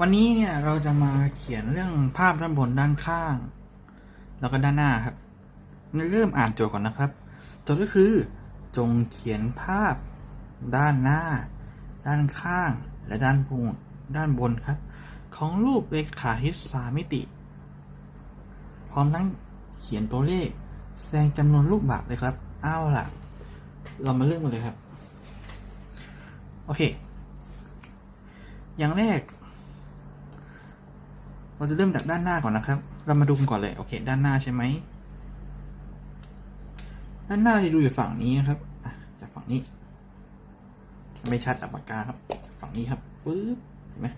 วันนี้เนี่ยเราจะมาเขียนเรื่องภาพด้านบนด้านข้าง แล้วก็ด้านหน้าครับเริ่มอ่านโจทย์ก่อนนะครับ โจทย์ก็คือ จงเขียนภาพด้านหน้า ด้านข้าง และด้านบนด้านบนครับ ของรูปเรขาทิศสามมิติ พร้อมทั้งเขียนตัวเลข แสดงจำนวนลูกบาศก์เลยครับเอาล่ะ เรามาเริ่มกันเลยครับ โอเค อย่างแรก เราจะเริ่มจากด้านหน้าก่อนนะครับ เรามาดูกันก่อนเลย โอเค ด้านหน้าใช่ไหม ด้านหน้าจะดูอยู่ฝั่งนี้นะครับจากฝั่งนี้ ไม่ชัดอัปากกาครับ ฝั่งนี้ครับปึ๊บ เห็นไหม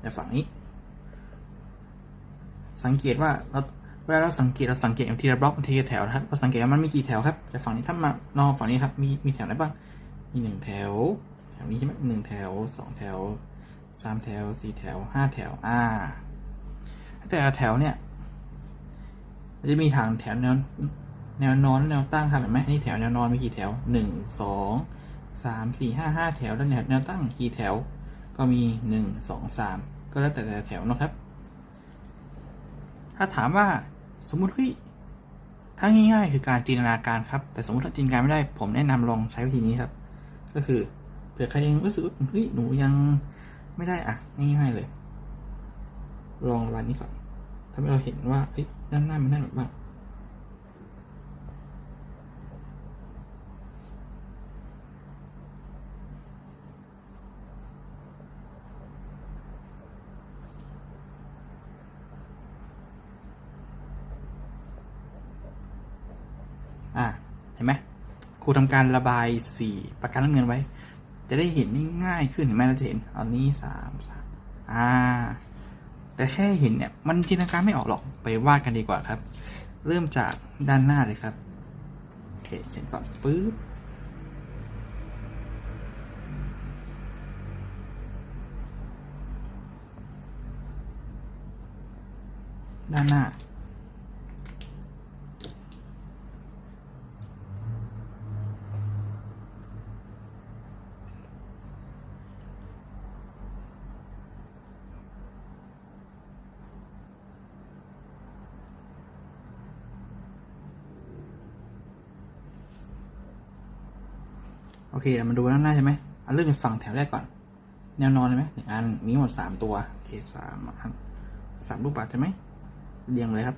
แต่ฝั่งนี้ สังเกตว่าเราเวลาเราสังเกตเราสังเกตทีละบล็อกทีละแถวนะครับเราสังเกตว่ามันมีกี่แถวครับแต่ฝั่งนี้ถ้ามานองฝั่งนี้ครับ มีมีแถวไหนบ้าง มีหนึ่งแถว แถวนี้ใช่ไหมหนึ่งแถวสองแถว สามแถวสี่แถวห้าแถวอ่าแต่ละแถวเนี่ยมันจะมีทางแถวแนวแนวนอนแนวตั้งครับเห็นไหมนี่แถวแนวนอนมีกี่แถวหนึ่งสองสามสี่ห้าห้าแถวแล้วแนวแนวตั้งกี่แถว ก็มีหนึ่งสองสามก็แล้วแต่แต่แถวนะครับ ถ้าถามว่าสมมุติเฮ้ยถ้าง่ายๆคือการจินตนาการครับ แต่สมมติถ้าจินตนาการไม่ได้ ผมแนะนำลองใช้วิธีนี้ครับ ก็คือเผื่อใครยังรู้สึกเฮ้ยหนูยัง ไม่ได้อะง่ายๆเลย ลองวันนี้ก่อนทำให้เราเห็นว่าเฮ้ยด้านหน้ามันได้แบบว่าอะ เห็นไหมครูทำการระบายสีประกันน้ำเงินไว้ จะได้เห็นง่ายขึ้นเห็นไหมเราจะเห็นอันนี้สามสามอ่า แต่แค่เห็นเนี่ย มันจินตนาการไม่ออกหรอกไปวาดกันดีกว่าครับ เริ่มจากด้านหน้าเลยครับโอเคเขียนก่อนปึ๊บด้านหน้า โอเคเรามาดูด้านหน้าใช่ไหมเอาเริ่มจากฝั่งแถวแรกก่อน แนวนอนเลยไหมหนึ่งอันมีหมดสามตัวโอเคสามอันสามลูกบาศก์ใช่ไหมเรียงเลยครับ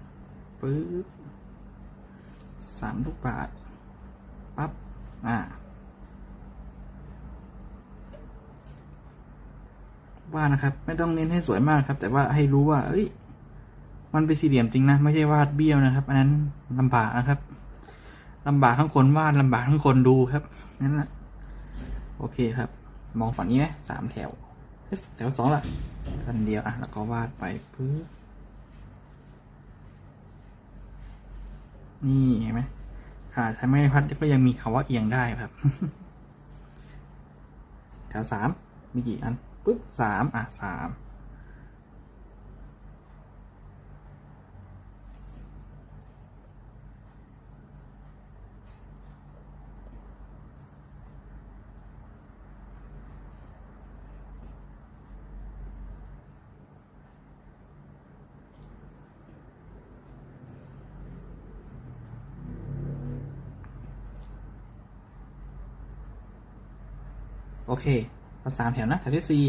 ปึ๊บสามลูกบาศก์ปั๊บอ่าว่านะครับ ไม่ต้องเน้นให้สวยมากครับ แต่ว่าให้รู้ว่า เอ้ย มันเป็นสี่เหลี่ยมจริงนะ ไม่ใช่วาดเบี้ยวนะครับ อันนั้นลำบากนะครับลำบากทั้งคนวาดลำบากทั้งคนดูครับนั่นแหละ โอเคครับ มองฝั่งนี้ไหมสามแถวแถวสองล่ะทันเดียวอะแล้วก็วาดไปปึ๊บนี่เห็นไหมค่ะถ้าไม่พัดก็ยังมีคาว่าเอียงได้ครับ แถวสามมีกี่อันปึ๊บสามอะสาม โอเคเราสามแถวนะแถวที่สี่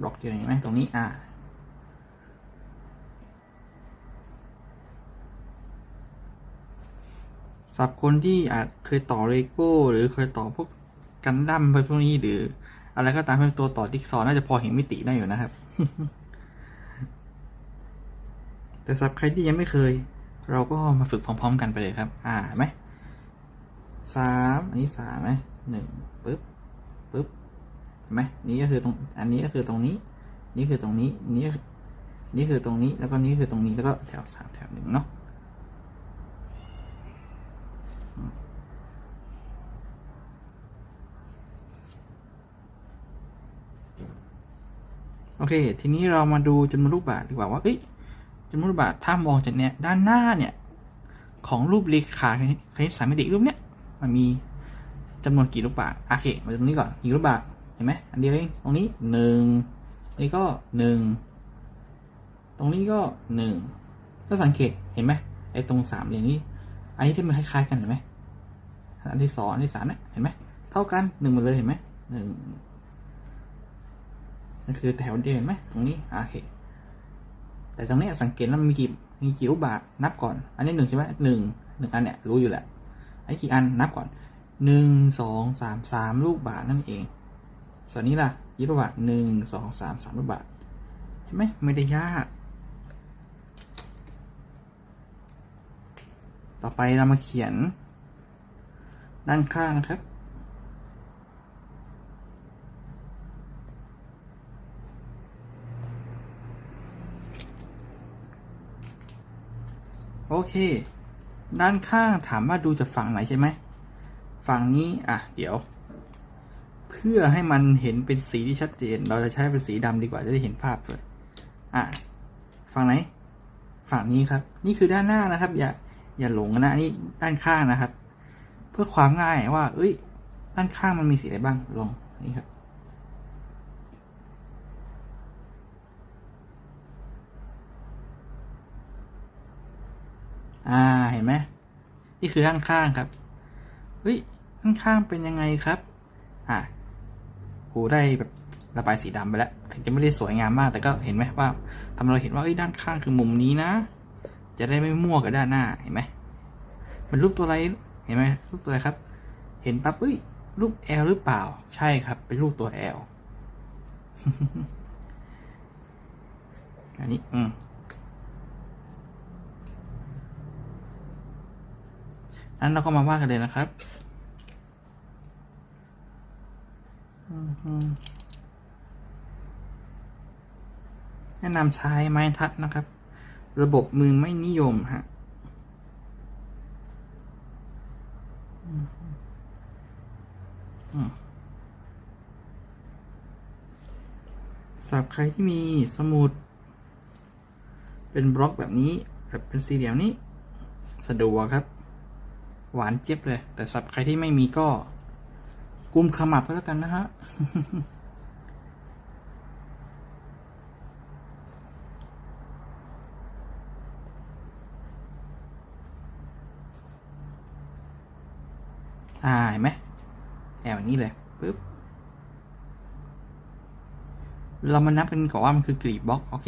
บล็อกเดียวเห็นไหมตรงนี้อ่าสำหรับคนที่อาจเคยต่อเลโก้หรือเคยต่อพวกกันดั้มไปพวกนี้หรือ อะไรก็ตามเป็นตัวต่อติ๊กซอน่าจะพอเห็นมิติได้อยู่นะครับ แต่สำหรับใครที่ยังไม่เคย เราก็มาฝึกพร้อม ๆ กันไปเลยครับ อ่าไหมสามอันนี้สามไหมหนึ่งปึ๊บ เห็นไหมนี่ก็คือตรง อันนี้ก็คือตรงนี้ นี่คือตรงนี้ นี่นี่คือตรงนี้ แล้วก็นี่คือตรงนี้ แล้วก็แถวสามแถวหนึ่งเนาะโอเค ทีนี้เรามาดูจำนวนลูกบาศก์ดีกว่าว่าเอ้ยจำนวนลูกบาศก์ถ้ามองจากเนี้ยด้านหน้าเนี่ย ของรูปเรขาคณิตสามมิติรูปเนี้ยมันมีจำนวนกี่ลูกบาศก์โอเคมาตรงนี้ก่อนกี่ลูกบาศก์ เห็นไหมอันเดียวเองตรงนี้หนึ่งนี่ก็หนึ่งตรงนี้ก็หนึ่งก็สังเกตเห็นไหมไอ้ตรงสามเหลี่ยมนี้ อันนี้ที่มันคล้ายๆกันเห็นไหมอันที่สองอันที่สามเนี่ยเห็นไหมเท่ากันหนึ่งหมดเลยเห็นไหมหนึ่งนั่นคือแถวเดียวเห็นไหมตรงนี้โอเคแต่ตรงนี้สังเกตว่ามันมีกี่มีกี่รูปบาทนับก่อน อันนี้หนึ่งใช่ไหมหนึ่งหนึ่งอันเนี่ยรู้อยู่แหละอันนี้กี่อันนับก่อนหนึ่งสองสามสามลูกบาทนั่นเอง ส่วนนี้ล่ะกี่ลูกบาทหนึ่งสองสามสามลูกบาทเห็นไหมไม่ได้ยาก ต่อไปเรามาเขียน ด้านข้างนะครับโอเค ด้านข้างถามว่าดูจากฝั่งไหนใช่ไหม ฝั่งนี้ อะ เดี๋ยว พื่อให้มันเห็นเป็นสีที่ชัดเจน เราจะใช้เป็นสีดำดีกว่าจะได้เห็นภาพเลยอะฝั่งไหน ฝั่งนี้ครับ นี่คือด้านหน้านะครับ อย่าอย่าหลงนะนี่ด้านข้างนะครับ เพื่อความง่ายว่า เอ้ย ด้านข้างมันมีสีอะไรบ้างลองนี่ครับอ่าเห็นไหมนี่คือด้านข้างครับเฮ้ยด้านข้างเป็นยังไงครับ อ่า กูได้แบบระบายสีดำไปแล้ว ถึงจะไม่ได้สวยงามมากแต่ก็เห็นไหมว่าทำให้เราเห็นว่าด้านข้างคือมุมนี้นะ จะได้ไม่มั่วกับด้านหน้าเห็นไหมมันรูปตัวอะไรเห็นไหมรูปตัวอะไรครับ เห็นปั๊บเอ้ยรูป L หรือเปล่า ใช่ครับ เป็นรูปตัว L อันนี้ อืมนั้นเราก็มาวาดกันเลยนะครับอืมฮึ แนะนำใช้ไม้ทัดนะครับ ระบบมือไม่นิยมฮะสำหรับใครที่มีสมุด เป็นบล็อกแบบนี้ แบบเป็นสี่เหลี่ยมนี้ สะดวกครับ หวานเจี๊ยบเลย แต่สำหรับใครที่ไม่มีก็ กุมขมับก็แล้วกันนะฮะอ่าเห็นไหมแอวอย่างนี้เลยปึ๊บเรามานับกันก่อนว่ามันคือกรีบบล็อกโอเค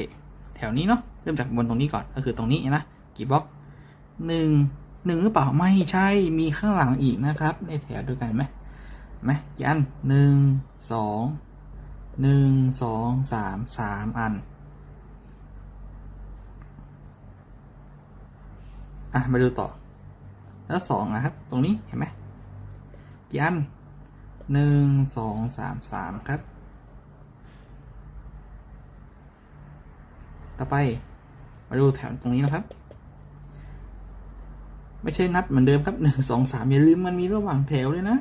แถวนี้เนาะเริ่มจากบนตรงนี้ก่อนก็คือตรงนี้นะกรีบบล็อกหนึ่งหนึ่งหรือเปล่าไม่ใช่มีข้างหลังอีกนะครับ ในแถวด้วยกันไหม ไหมกี่อันหนึ่งสองหนึ่งสองสามสามอัน อะ มาดูต่อ แล้วสองนะครับ ตรงนี้เห็นไหมกี่อันหนึ่งสองสามสามครับ ต่อไป มาดูแถวตรงนี้นะครับไม่ใช่นับเหมือนเดิมครับหนึ่งสองสามอย่าลืมมันมีระหว่างแถวเลยนะ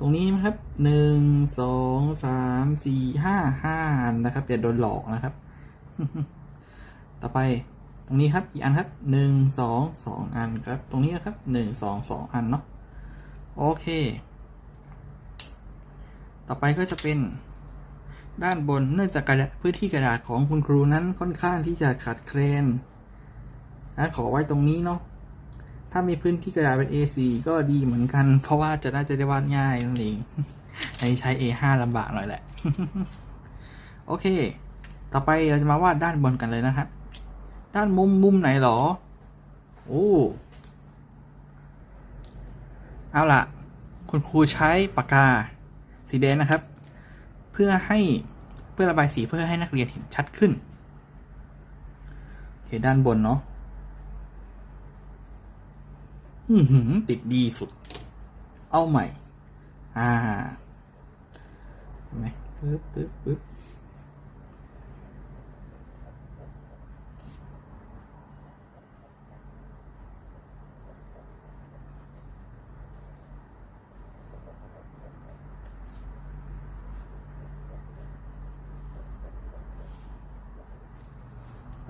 ตรงนี้นะครับหนึ่งสองสามสี่ห้าห้าอันนะครับอย่าโดนหลอกนะครับ ต่อไปตรงนี้ครับอีกอันครับหนึ่งสองสองอันครับ ตรงนี้นะครับหนึ่งสองสองอันเนาะโอเค ต่อไปก็จะเป็นด้านบนเนื่องจากกระดาษพื้นที่กระดาษของคุณครูนั้นค่อนข้างที่จะขาดแคลนนั้นขอไว้ตรงนี้เนาะ ถ้ามีพื้นที่กระดาษเป็น A4 ก็ดีเหมือนกัน เพราะว่าจะน่าจะได้วาดง่ายนั่นเองในใช้ A5 ลำบากหน่อยแหละ โอเค ต่อไปเราจะมาวาดด้านบนกันเลยนะครับ ด้านมุมมุมไหนหรอ โอ้ เอาล่ะคุณครูใช้ปากกาสีแดงนะครับ เพื่อให้เพื่อระบายสีเพื่อให้นักเรียนเห็นชัดขึ้น โอเค ด้านบนเนาะ อือหือ ติดดีสุด เอาใหม่ อ่าเห็นไหมปึ๊บปึ๊บปึ๊บ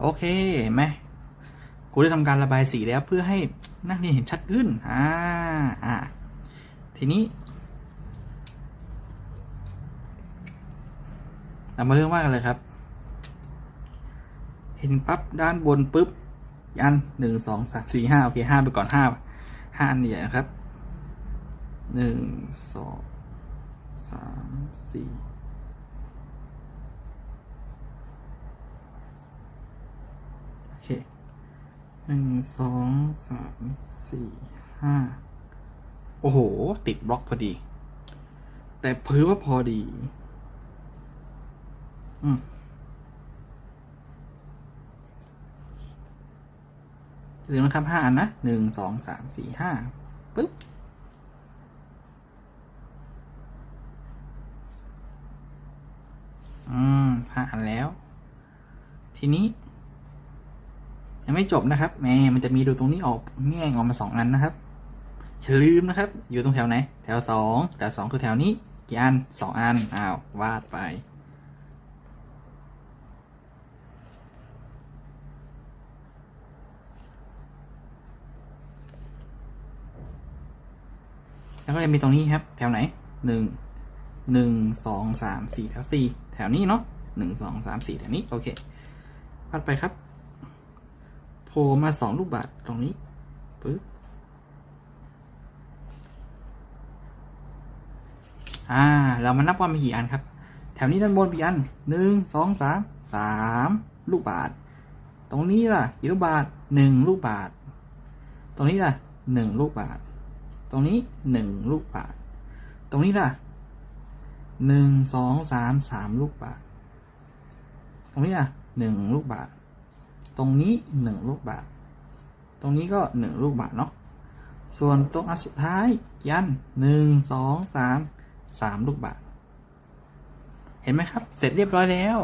โอเคเห็นไหมครูได้ทำการระบายสีแล้วเพื่อให้ นักเรียนเห็นชัดขึ้น อ่า อ่า ทีนี้ เรามาเริ่มว่ากันเลยครับ เห็นปั๊บด้านบนปุ๊บ อันหนึ่งสองสามสี่ห้าโอเคห้าไปก่อนห้าห้าอันใหญ่นะครับหนึ่งสองสามสี่โอเค หนึ่งสองสามสี่ห้าโอ้โห ติดบล็อกพอดี แต่เพื้ว่าพอดี อืมอย่าลืมนะครับห้าอันนะหนึ่งสองสามสี่ห้าปึ๊บอืมห้าอันแล้ว ทีนี้ ไม่จบนะครับแหมมันจะมีดูตรงนี้ออกแง่งออกมาสองอันนะครับอย่าลืมนะครับ อยู่ตรงแถวไหน แถวสองแถวสองคือแถวนี้กี่อันสองอันอ้าววาดไป แล้วก็จะมีตรงนี้ครับ แถวไหนหนึ่งหนึ่งสองสามสี่แถวสี่แถวนี้เนาะหนึ่งสองสามสี่แถวนี้ โอเควาดไปครับ ล่มาสองลูกบาศก์ตรงนี้ปึ๊บอ่า เรามานับว่ามีกี่อันครับ แถวนี้ด้านบนมีอันหนึ่งสองสามสามลูกบาศก์ตรงนี้ล่ะกี่ลูกบาศก์หนึ่งลูกบาศก์ตรงนี้ล่ะหนึ่งลูกบาศก์ตรงนี้หนึ่งลูกบาศก์ตรงนี้ล่ะหนึ่งสองสามสามลูกบาศก์ตรงนี้ล่ะหนึ่งลูกบาศก์ ตรงนี้หนึ่งลูกบาศก์ตรงนี้ก็หนึ่งลูกบาศก์เนาะส่วนตรงอันสุดท้ายยันหนึ่งสองสามสามลูกบาศก์เห็นไหมครับ เสร็จเรียบร้อยแล้ว